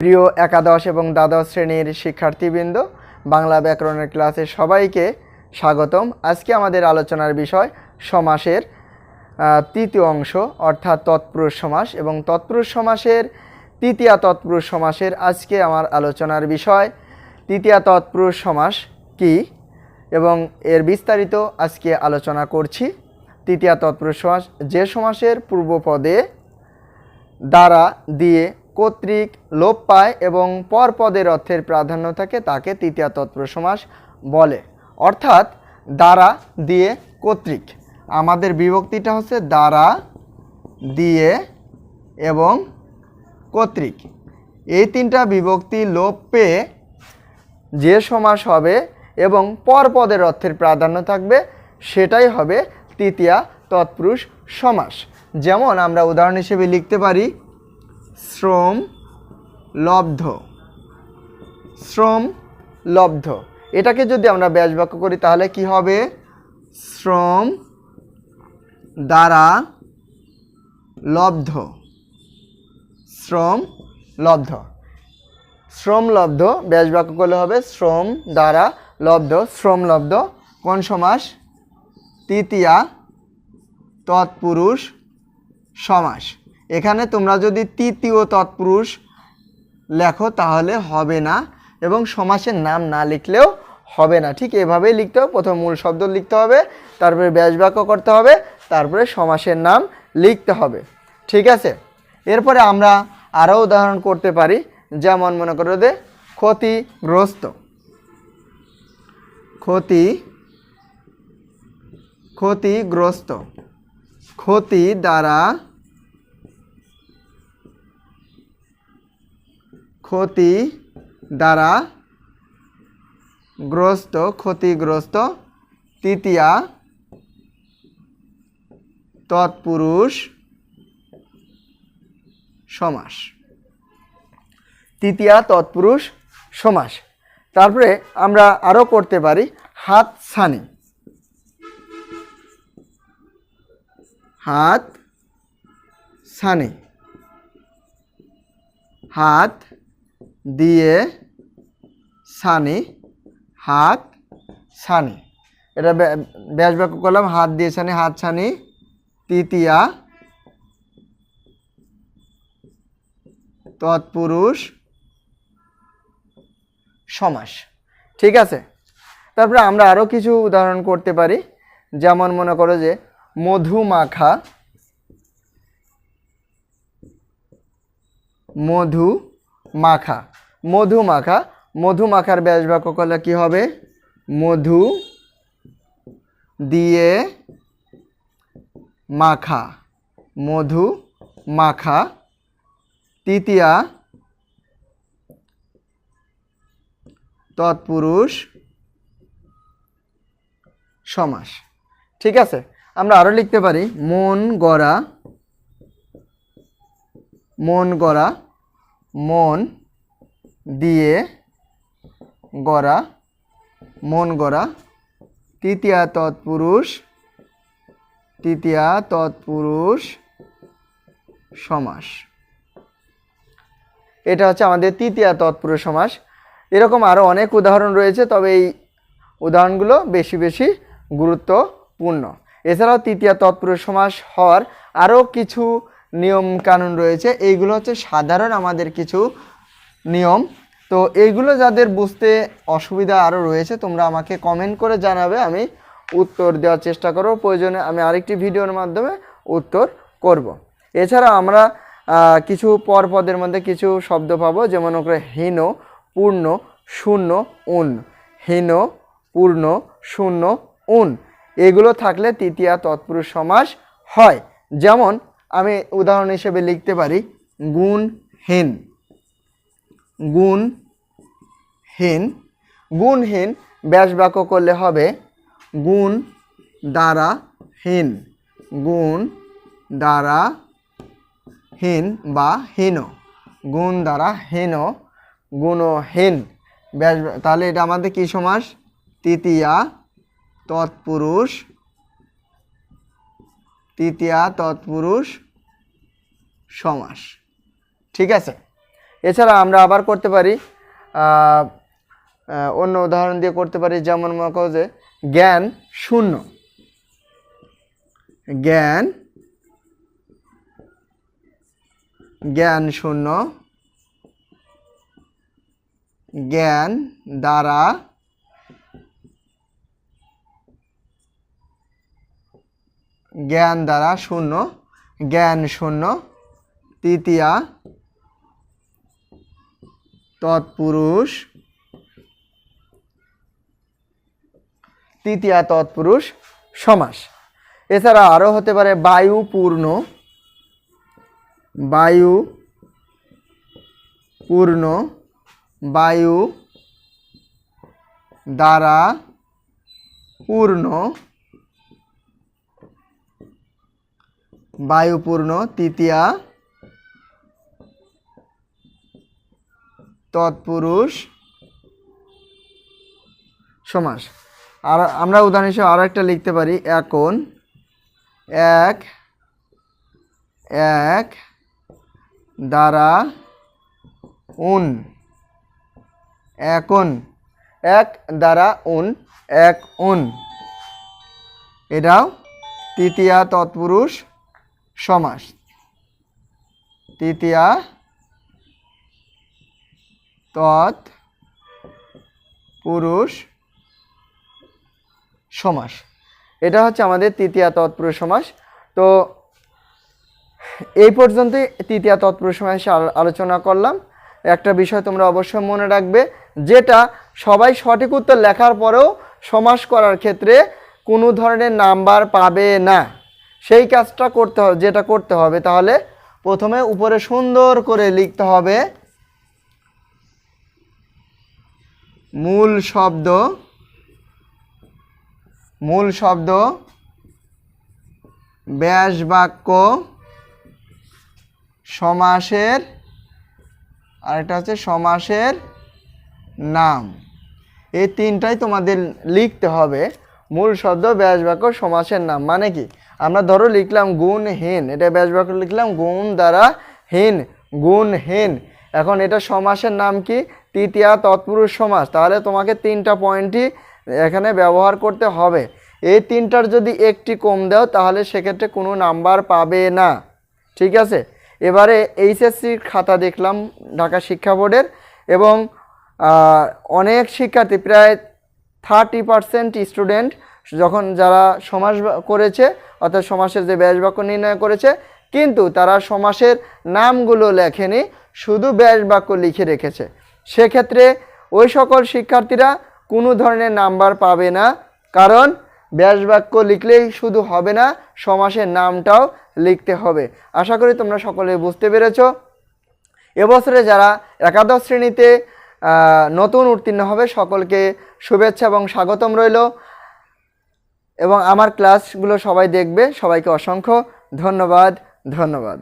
প্রিয় একাদশ এবং দ্বাদশ শ্রেণির শিক্ষার্থীবৃন্দ, বাংলা ব্যাকরণের ক্লাসে সবাইকে স্বাগতম। আজকে আমাদের আলোচনার বিষয় সমাসের তৃতীয় অংশ অর্থাৎ তৎপুরুষ সমাস এবং তৎপুরুষ সমাসের তৃতীয় তৎপুরুষ সমাসের আজকে আমার আলোচনার বিষয় তৃতীয় তৎপুরুষ সমাস কি এবং এর বিস্তারিত আজকে আলোচনা করছি। তৃতীয় তৎপুরুষ সমাস যে সমাসের পূর্বপদে দ্বারা দিয়ে কর্তৃক লোপ পায় এবং পরপদের অর্থের প্রাধান্য থাকে তাকে তৃতীয় তৎপুরুষ সমাস বলে। অর্থাৎ দ্বারা দিয়ে কর্তৃক। আমাদের বিভক্তিটা হচ্ছে দ্বারা দিয়ে এবং কর্তৃক। এই তিনটা বিভক্তি লোপ পেয়ে যে সমাস হবে এবং পরপদের অর্থের প্রাধান্য থাকবে, সেটাই হবে তৃতীয়া তৎপুরুষ সমাস। যেমন আমরা উদাহরণ হিসেবে লিখতে পারি শ্রম লব্ধ। শ্রম লব্ধ। এটাকে যদি আমরা ব্যাস বাক্য করি, তাহলে কি হবে? শ্রম দ্বারা লব্ধ। শ্রম লব্ধ। শ্রম লব্ধ, ব্যাস বাক্য করলে হবে শ্রম দ্বারা লব্ধ। শ্রম লব্ধ, কোন সমাস? তৃতীয়া, তৎপুরুষ সমাস। এখানে তোমরা যদি তৃতীয় তৎপুরুষ লেখো, তাহলে হবে না এবং সমাসের নাম না লিখলেও হবে না। ঠিক এভাবেই লিখতে হবে। প্রথম মূল শব্দ লিখতে হবে, তারপরে ব্যাস বাক্য করতে হবে, তারপরে সমাসের নাম লিখতে হবে। ঠিক আছে? এরপরে আমরা আরও উদাহরণ করতে পারি, যেমন মনে করো যে ক্ষতিগ্রস্ত। ক্ষতি ক্ষতিগ্রস্ত। ক্ষতি দ্বারা ক্ষতি দ্বারা গ্রস্ত, ক্ষতিগ্রস্ত তৃতীয়া তৎপুরুষ সমাস। তৃতীয়া তৎপুরুষ সমাস। তারপরে আমরা আরও করতে পারি হাত ছানি হাত ছানি হাত দিয়ে সানি, হাত, সানি। এটা ব্য- ব্যাস বাক্য করলাম, হাত দিয়ে সানি, হাত সানি, তৃতীয়া, তৎপুরুষ, সমাস। ঠিক আছে? তারপরে আমরা আরও কিছু উদাহরণ করতে পারি। যেমন মনে করো যে মধু মাখা মধু মাখা। মধু মাখা মধু মাখার ব্যাস বাক্য করলে কি হবে? মধু দিয়ে মাখা। মধু মাখা তৃতীয়া, তৎপুরুষ, সমাস। ঠিক আছে? আমরা আরও লিখতে পারি, মন গড়া মন গড়া মন দিয়ে গড়া, মন গড়া, তৃতীয়া তৎপুরুষ তৃতীয়া তৎপুরুষ সমাস। এটা হচ্ছে আমাদের তৃতীয়া তৎপুরুষ সমাস। এরকম আরও অনেক উদাহরণ রয়েছে, তবে এই উদাহরণগুলো বেশি বেশি গুরুত্বপূর্ণ। এছাড়াও তৃতীয় তৎপুরুষ সমাস হওয়ার আরও কিছু নিয়ম কানুন রয়েছে। এইগুলো হচ্ছে সাধারণ আমাদের কিছু নিয়ম। তো এইগুলো যাদের বুঝতে অসুবিধা আরও রয়েছে, তোমরা আমাকে কমেন্ট করে জানাবে, আমি উত্তর দেওয়ার চেষ্টা করব। প্রয়োজনে আমি আরেকটি ভিডিওর মাধ্যমে উত্তর করব। এছাড়া আমরা কিছু পরপদের মধ্যে কিছু শব্দ পাবো, যেমন করে হীন, পূর্ণ, শূন্য, উন। হীন, পূর্ণ, শূন্য, উন। এগুলো থাকলে তৃতীয়া তৎপুরুষ সমাস হয়। যেমন আমি উদাহরণ হিসেবে লিখতে পারি গুণহীন গুণহীন গুণহীন ব্যাস বাক্য করলে হবে গুণ দ্বারা হীন। গুণ দ্বারা হীন বা হীন। গুণ দ্বারা হীন গুণহীন ব্যাস তাহলে এটা আমাদের কি সমাস? তৃতীয়া, তৎপুরুষ তৃতীয়া তৎপুরুষ সমাস। ঠিক আছে? এছাড়া আমরা আবার করতে পারি অন্য উদাহরণ দিয়ে করতে পারি, যেমন মনে করো যে জ্ঞান শূন্য। জ্ঞান জ্ঞান শূন্য, জ্ঞান দ্বারা জ্ঞান দ্বারা শূন্য, জ্ঞান শূন্য, তৃতীয়া, তৎপুরুষ তৃতীয়া তৎপুরুষ সমাস। এছাড়া আরও হতে পারে বায়ু পূর্ণ বায়ু পূর্ণ, বায়ু দ্বারা পূর্ণ বায়ুপূর্ণ তৃতীয়া তৎপুরুষ সমাস। আর আমরা উদাহরণ হিসেবে আরও একটা লিখতে পারি, এখন এক এক দ্বারা উন, এখন এক দ্বারা উন, এক উন। এটাও তৃতীয়া তৎপুরুষ সমাস। তৃতীয়া, তৎ, পুরুষ, সমাস। এটা হচ্ছে আমাদের তৃতীয়া তৎপুরুষ সমাস। তো এই পর্যন্তই তৃতীয়া তৎপুরুষ সমাসে আলো- আলোচনা করলাম। একটা বিষয় তোমরা অবশ্যই মনে রাখবে, যেটা সবাই সঠিক উত্তর লেখার পরেও সমাস করার ক্ষেত্রে কোনো ধরনের নাম্বার পাবে না। সেই কাজটা করতে হবে, যেটা করতে হবে, তাহলে প্রথমে উপরে সুন্দর করে লিখতে হবে মূল শব্দ মূল শব্দ, ব্যাস বাক্য, সমাসের, আরেকটা হচ্ছে সমাসের নাম। এই তিনটাই তোমাদের লিখতে হবে, মূল শব্দ, ব্যাস বাক্য, সমাসের নাম মানে কি? আমরা ধরো লিখলাম গুণহীন এটা ব্যাস বাক্য লিখলাম গুণ দ্বারা হীন গুণহীন এখন এটা সমাসের নাম কি? তৃতীয়া তৎপুরুষ সমাস। তাহলে তোমাকে তিনটা পয়েন্টই এখানে ব্যবহার করতে হবে। এই তিনটার যদি একটি কম দাও, তাহলে সেক্ষেত্রে কোনো নাম্বার পাবে না। ঠিক আছে? এবারে এইচএসসির খাতা দেখলাম ঢাকা শিক্ষা বোর্ডের এবং অনেক শিক্ষার্থী, প্রায় থার্টি পার্সেন্ট স্টুডেন্ট যখন যারা সমাস করেছে, অর্থাৎ সমাসের যে ব্যাস বাক্য নির্ণয় করেছে, কিন্তু তারা সমাসের নামগুলো লেখেনি, শুধু ব্যাস বাক্য লিখে রেখেছে। সেক্ষেত্রে ওই সকল শিক্ষার্থীরা কোনো ধরনের নাম্বার পাবে না, কারণ ব্যাস বাক্য লিখলেই শুধু হবে না, সমাসের নামটাও লিখতে হবে। আশা করি তোমরা সকলে বুঝতে পেরেছ। এবছরে যারা একাদশ শ্রেণীতে নতুন উত্তীর্ণ হবে, সকলকে শুভেচ্ছা এবং স্বাগতম রইল। এবং আমার ক্লাসগুলো সবাই দেখবে। সবাইকে অসংখ্য ধন্যবাদ ধন্যবাদ।